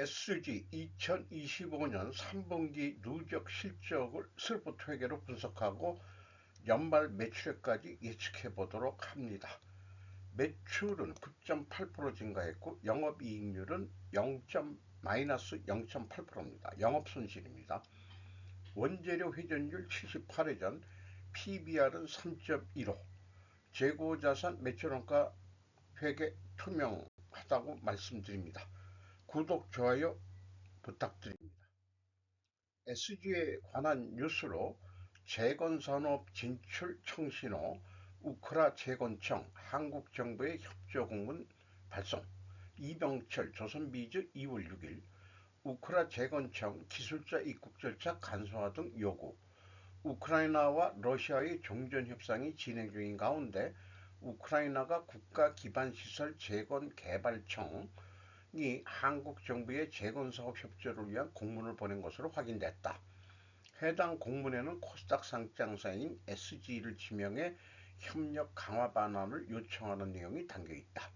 SG 2025년 3분기 누적 실적을 슬프트 회계로 분석하고 연말 매출액까지 예측해 보도록 합니다. 매출은 9.8% 증가했고 영업이익률은 0. 마이너스 0.8%입니다. 영업손실입니다. 원재료 회전율 78회전, PBR은 3.15, 재고자산 매출원가 회계 투명하다고 말씀드립니다. 구독, 좋아요 부탁드립니다. SG에 관한 뉴스로 재건산업 진출 청신호, 우크라 재건청, 한국정부의 협조공문 발송, 이병철 조선비즈 2월 6일, 우크라 재건청 기술자 입국 절차 간소화 등 요구, 우크라이나와 러시아의 종전 협상이 진행 중인 가운데 우크라이나가 국가 기반시설 재건 개발청 이 한국 정부의 재건사업 협조를 위한 공문을 보낸 것으로 확인됐다. 해당 공문에는 코스닥 상장사인 SG를 지명해 협력 강화 반환을 요청하는 내용이 담겨 있다.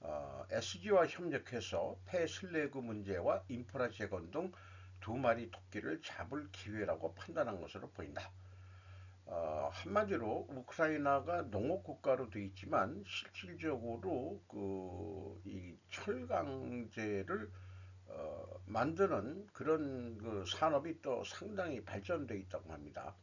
어, SG와 협력해서 폐슬래그 문제와 인프라 재건 등 두 마리 토끼를 잡을 기회라고 판단한 것으로 보인다. 어, 한마디로 우크라이나가 농업 국가로 되어 있지만 실질적으로 그 이 철강제를 어, 만드는 그런 그 산업이 또 상당히 발전되어 있다고 합니다.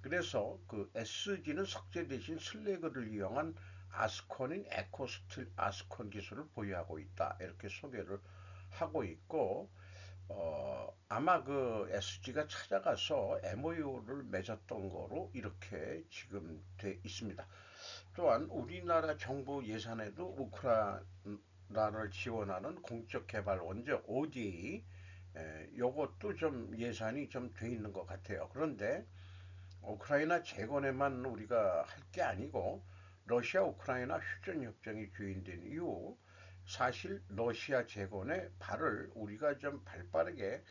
그래서 그 SG는 석재 대신 슬래그를 이용한 아스콘인 에코스틸 아스콘 기술을 보유하고 있다. 이렇게 소개를 하고 있고 어, 아마 그 SG가 찾아가서 MOU를 맺었던 거로 이렇게 지금 돼 있습니다. 또한 우리나라 정부 예산에도 우크라이나를 지원하는 공적 개발 원조 ODA 에, 요것도 좀 예산이 좀 돼 있는 것 같아요. 그런데 우크라이나 재건에만 우리가 할 게 아니고 러시아 우크라이나 휴전 협정이 주인된 이후 사실 러시아 재건에 발을 우리가 좀 발빠르게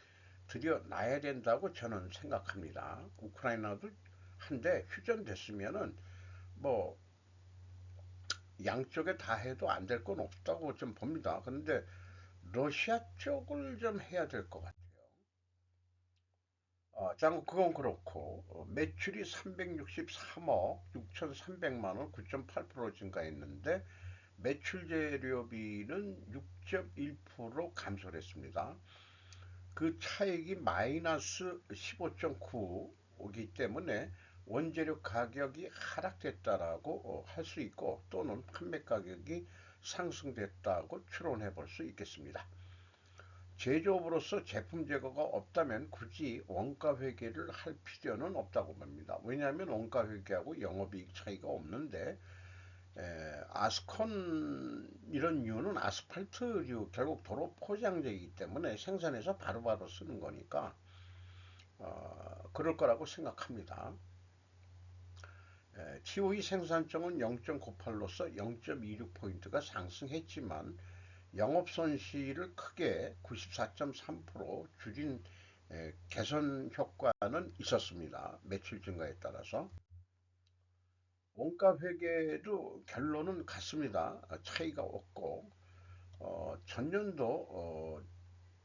들여놔야 된다고 저는 생각합니다. 우크라이나도 한데 휴전됐으면은 뭐 양쪽에 다 해도 안 될 건 없다고 좀 봅니다. 그런데 러시아 쪽을 좀 해야 될 것 같아요. 어, 장 그건 그렇고 어, 매출이 363억 6,300만 원 9.8% 증가했는데 매출 재료비는 6.1% 감소를 했습니다. 그 차익이 마이너스 15.9이기 때문에 원재료 가격이 하락됐다라고 어, 할수 있고 또는 판매 가격이 상승됐다고 추론해 볼 수 있겠습니다. 제조업으로서 제품 제거가 없다면 굳이 원가 회계를 할 필요는 없다고 봅니다. 왜냐하면 원가 회계하고 영업이익 차이가 없는데 에, 아스콘 이런 류는 아스팔트류 결국 도로 포장재이기 때문에 생산해서 바로바로 바로 쓰는 거니까 어, 그럴 거라고 생각합니다. 에, TOE 생산성은 0.98로서 0.26포인트가 상승했지만 영업손실을 크게 94.3% 줄인 에, 개선 효과는 있었습니다. 매출 증가에 따라서. 원가 회계도 결론은 같습니다. 차이가 없고 어, 전년도 어,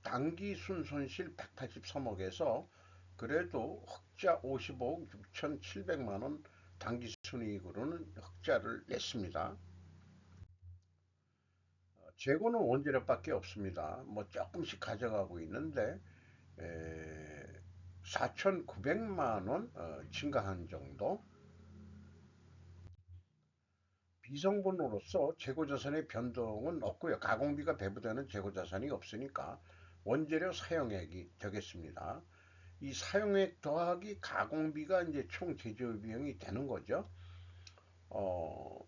당기 순손실 183억에서 그래도 흑자 55억 6,700만원 당기 순이익으로는 흑자를 냈습니다. 어, 재고는 원재료밖에 없습니다. 뭐 조금씩 가져가고 있는데 4,900만원 어, 증가한 정도 비성분으로서 재고자산의 변동은 없고요. 가공비가 배부되는 재고자산이 없으니까 원재료 사용액이 되겠습니다. 이 사용액 더하기 가공비가 이제 총 제조 비용이 되는 거죠. 어,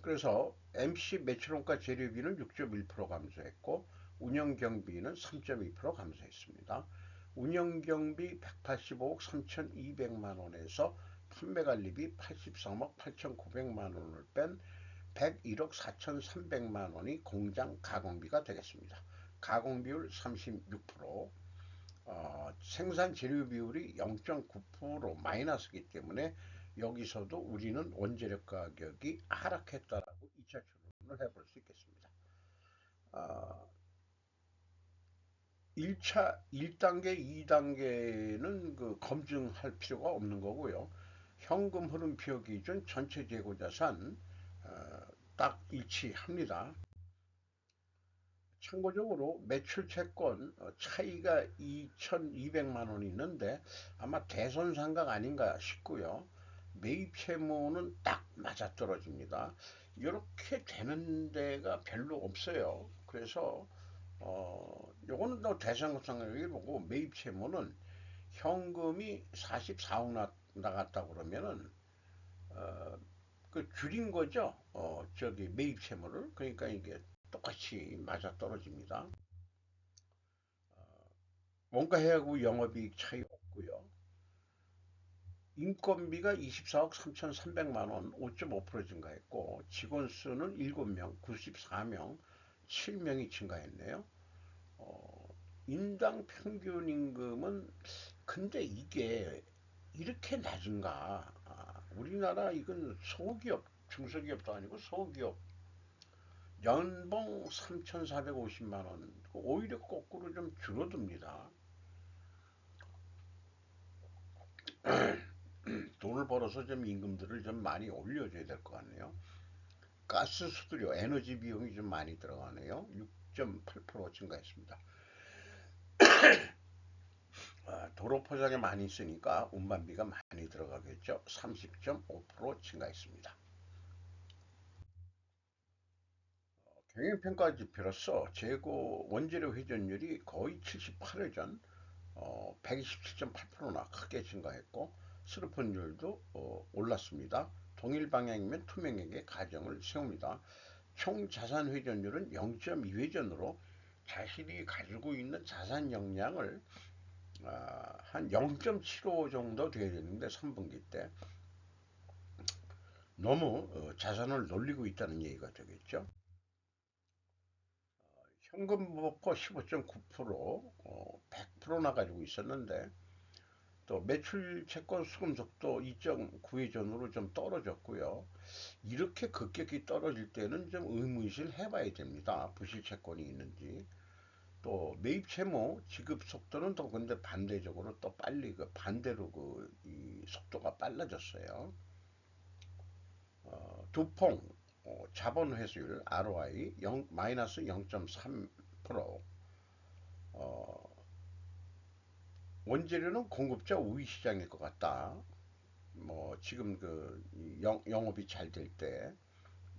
그래서 MC 매출원가 재료비는 6.1% 감소했고 운영 경비는 3.2% 감소했습니다. 운영 경비 185억 3,200만 원에서 판매관리비 83억 8,900만 원을 뺀 101억 4,300만 원이 공장 가공비가 되겠습니다. 가공비율 36%, 어, 생산 재료 비율이 0.9% 마이너스이기 때문에 여기서도 우리는 원재료 가격이 하락했다라고 2차 추론을 해볼 수 있겠습니다. 어, 1차 1단계, 2단계는 그 검증할 필요가 없는 거고요. 현금 흐름표 기준 전체 재고 자산 어, 딱 일치합니다. 참고적으로 매출 채권 어, 차이가 2,200만 원이 있는데 아마 대선 상각 아닌가 싶고요. 매입 채무는 딱 맞아떨어집니다. 이렇게 되는 데가 별로 없어요. 그래서 어 요거는 또 대상상각이 보고 매입 채무는 현금이 44억 나, 나갔다 그러면은 어 그 줄인 거죠. 어 저기 매입 채무를 그러니까 이게 똑같이 맞아 떨어집니다. 원가해하고 영업이익 차이 없고요. 인건비가 24억 3,300만 원, 5.5% 증가했고 직원 수는 7명, 94명, 7명이 증가했네요. 어, 인당 평균 임금은 근데 이게 이렇게 낮은가? 아, 우리나라 이건 소기업, 중소기업도 아니고 소기업 연봉 3,450만 원, 오히려 거꾸로 좀 줄어듭니다. 돈을 벌어서 좀 임금들을 좀 많이 올려줘야 될 것 같네요. 가스 수수료, 에너지 비용이 좀 많이 들어가네요. 6.8% 증가했습니다. 아, 도로 포장에 많이 쓰니까 운반비가 많이 들어가겠죠. 30.5% 증가했습니다. 경영평가 지표로서 재고 원재료 회전율이 거의 78회 전 어, 127.8%나 크게 증가했고 스루폰율도 어, 올랐습니다. 동일 방향이면 투명에게 가정을 세웁니다. 총 자산 회전율은 0.2회전으로 자신이 가지고 있는 자산 역량을 아, 한0.75 정도 돼야 되는데 3분기 때 너무 어, 자산을 놀리고 있다는 얘기가 되겠죠. 현금 목표 15.9% 어, 100%나 가지고 있었는데 또 매출 채권 수금 속도 2.9회 전으로 좀 떨어졌고요. 이렇게 급격히 떨어질 때는 좀 의무실 해봐야 됩니다. 부실 채권이 있는지. 또 매입 채무 지급 속도는 또 근데 반대적으로 또 빨리 그 반대로 그 속도가 빨라졌어요. 어, 두퐁 어, 자본 회수율 ROI 0, 마이너스 0.3% 어, 원재료는 공급자 우위 시장일 것 같다. 뭐 지금 그 영, 영업이 잘 될때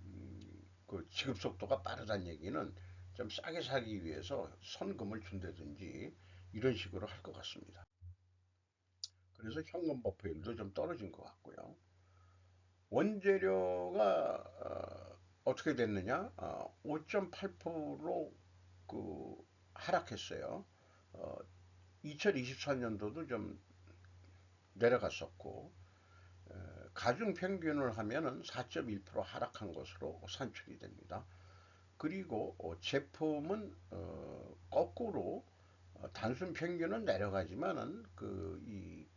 음, 그 지급 속도가 빠르다는 얘기는 좀 싸게 사기 위해서 선금을 준다든지 이런 식으로 할 것 같습니다. 그래서 현금 버프율도 좀 떨어진 것 같고요. 원재료가 어, 떻게 됐느냐? 어, 5.8%그 하락했어요. 어, 2024년도도 좀 내려갔었고 가중 평균을 하면은 4.1% 하락한 것으로 산출이 됩니다. 그리고 어, 제품은 어, 거꾸로 어, 단순 평균은 내려가지만은 그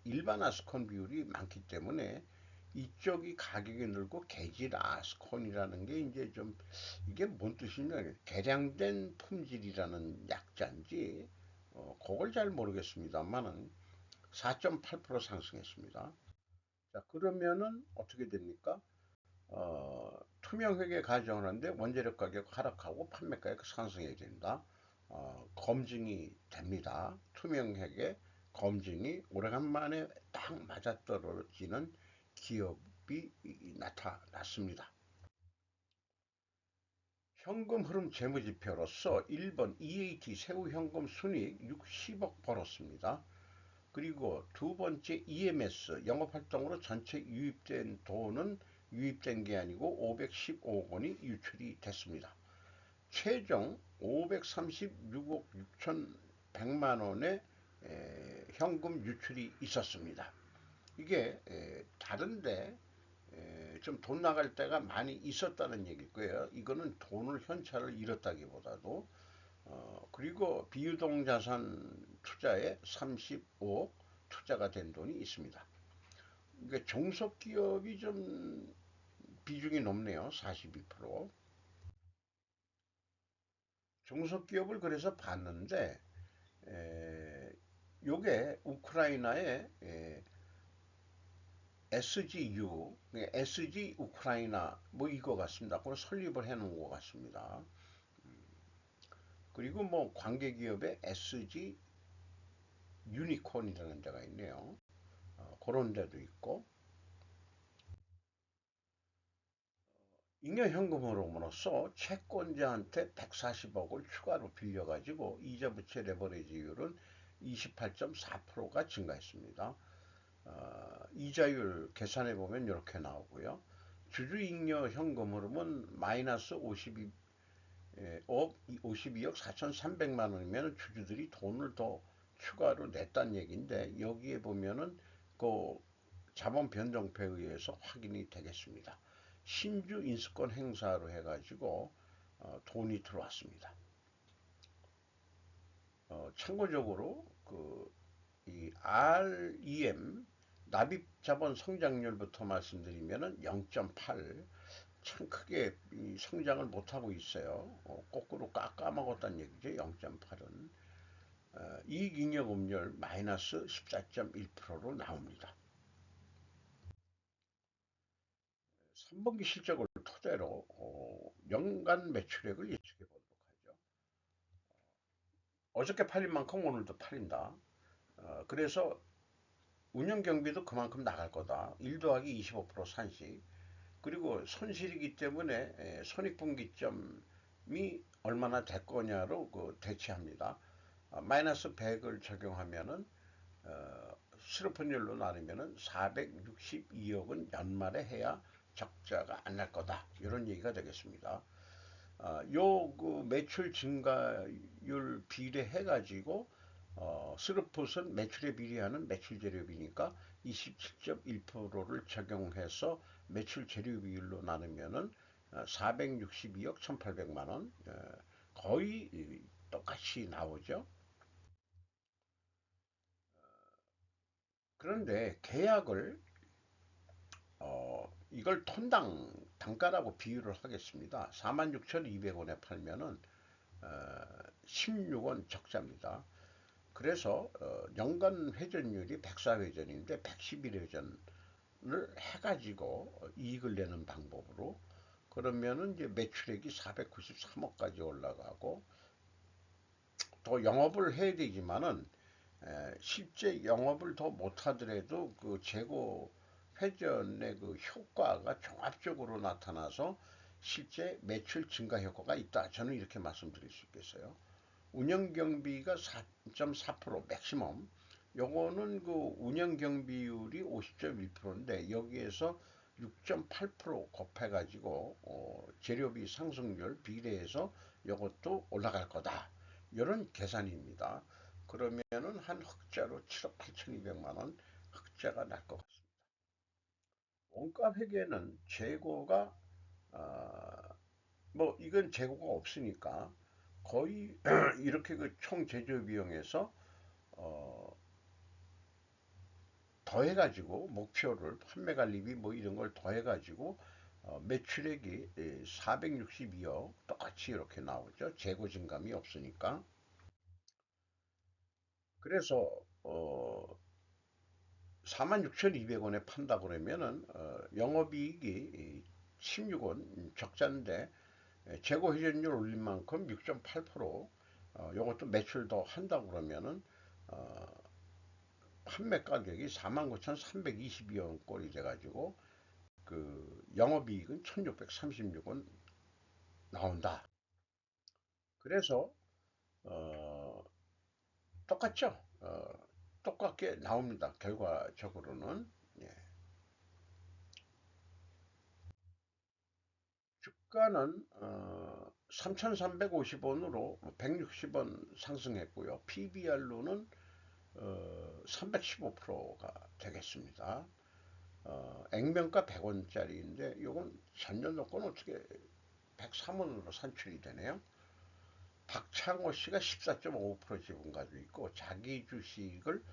일반 아스콘 비율이 많기 때문에 이쪽이 가격이 늘고 개질 아스콘이라는 게 이제 좀 이게 뭔 뜻이냐 개량된 품질이라는 약자인지 어, 그걸 잘 모르겠습니다만은 4.8% 상승했습니다. 자 그러면은 어떻게 됩니까? 어, 투명회계 가정을 하는데 원재료 가격 하락하고 판매 가격 상승해야 된다. 어, 검증이 됩니다. 투명회계 검증이 오래간만에 딱 맞아떨어지는 기업이 나타났습니다. 현금 흐름 재무지표로서 1번 EAT 세후 현금 순이익 60억 벌었습니다. 그리고 두 번째 EMS 영업활동으로 전체 유입된 돈은 유입된 게 아니고 515억 원이 유출이 됐습니다. 최종 536억 6천100만 원의 현금 유출이 있었습니다. 이게 다른데 좀 돈 나갈 때가 많이 있었다는 얘기일 거예요. 이거는 돈을 현찰을 잃었다기보다도 어, 그리고 비유동 자산 투자에 35억 투자가 된 돈이 있습니다. 그러니까 종속 기업이 좀 비중이 높네요. 42%. 종속 기업을 그래서 봤는데 에, 요게 우크라이나의 에, SGU, SG 우크라이나 뭐 이거 같습니다. 그걸 설립을 해 놓은 것 같습니다. 음, 그리고 뭐 관계기업의 SG 유니콘이라는 데가 있네요. 어, 그런 데도 있고 잉여현금으로서 채권자한테 140억을 추가로 빌려가지고 이자부채 레버리지율은 28.4%가 증가했습니다. 어, 이자율 계산해 보면 이렇게 나오고요. 주주잉여 현금 흐름은 마이너스 52, 예, 52억 4,300만 원이면 주주들이 돈을 더 추가로 냈다는 얘기인데 여기에 보면은 그 자본 변동표에 의해서 확인이 되겠습니다. 신주 인수권 행사로 해가지고 어, 돈이 들어왔습니다. 어, 참고적으로 그 이 REM 납입 자본 성장률부터 말씀드리면은 0.8. 참 크게 성장을 못하고 있어요. 어, 거꾸로 까먹었다는 얘기죠. 0.8은. 어, 이익잉여금률 마이너스 14.1%로 나옵니다. 3분기 실적을 토대로 어, 연간 매출액을 예측해 보도록 하죠. 어저께 팔린 만큼 오늘도 팔린다. 어, 그래서 운영 경비도 그만큼 나갈 거다. 1 더하기 25% 산식. 그리고 손실이기 때문에 손익분기점이 얼마나 될 거냐로 그 대체합니다. 어, 마이너스 100을 적용하면은 어, 실업분율로 나누면은 462억은 연말에 해야 적자가 안 날 거다. 이런 얘기가 되겠습니다. 어, 요그 매출 증가율 비례해 가지고 어, 스루풋은 매출에 비례하는 매출 재료비니까 27.1%를 적용해서 매출 재료 비율로 나누면은 462억 어, 1,800만 원 어, 거의 똑같이 나오죠. 그런데 계약을 어, 이걸 톤당 단가라고 비유를 하겠습니다. 46,200원에 팔면은 어, 16원 적자입니다. 그래서 어, 연간 회전율이 104회전인데 111회전을 해가지고 이익을 내는 방법으로 그러면은 이제 매출액이 493억까지 올라가고 또 영업을 해야 되지만은 에, 실제 영업을 더 못하더라도 그 재고 회전의 그 효과가 종합적으로 나타나서 실제 매출 증가 효과가 있다. 저는 이렇게 말씀드릴 수 있겠어요. 운영 경비가 4.4% 맥시멈. 요거는 그 운영 경비율이 50.1%인데 여기에서 6.8% 곱해 가지고 어, 재료비 상승률 비례해서 이것도 올라갈 거다. 이런 계산입니다. 그러면은 한 흑자로 7억 8,200만 원 흑자가 날 것 같습니다. 원가 회계는 재고가 어, 뭐 이건 재고가 없으니까 거의 이렇게 그 총 제조 비용에서 어, 더해가지고 목표를 판매 관리비 뭐 이런 걸 더해가지고 어, 매출액이 462억 똑같이 이렇게 나오죠. 재고 증감이 없으니까. 그래서 어, 46,200원에 판다 그러면은 어, 영업이익이 16원 적자인데 재고 회전율 올린 만큼 6.8% 어, 이것도 매출 더 한다 그러면은 어, 판매 가격이 49,322원 꼴이 돼가지고 그 영업이익은 1,636원 나온다. 그래서 어, 똑같죠. 어, 똑같게 나옵니다. 결과적으로는 예. 주가는 어, 3,350원으로 160원 상승했고요. PBR로는 어, 315%가 되겠습니다. 어, 액면가 100원짜리인데 이건 전년도 건 어떻게 103원으로 산출이 되네요. 박창호 씨가 14.5% 지분 가지고 있고 자기 주식을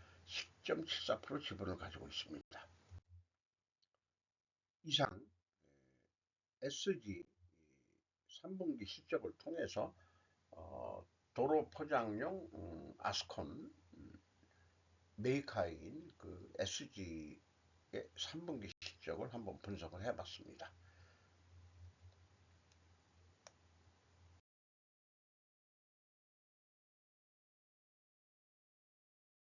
10.74% 지분을 가지고 있습니다. 이상 SG 3분기 실적을 통해서 어, 도로 포장용 음, 아스콘 음, 메이카인 그 SG의 3분기 실적을 한번 분석을 해봤습니다.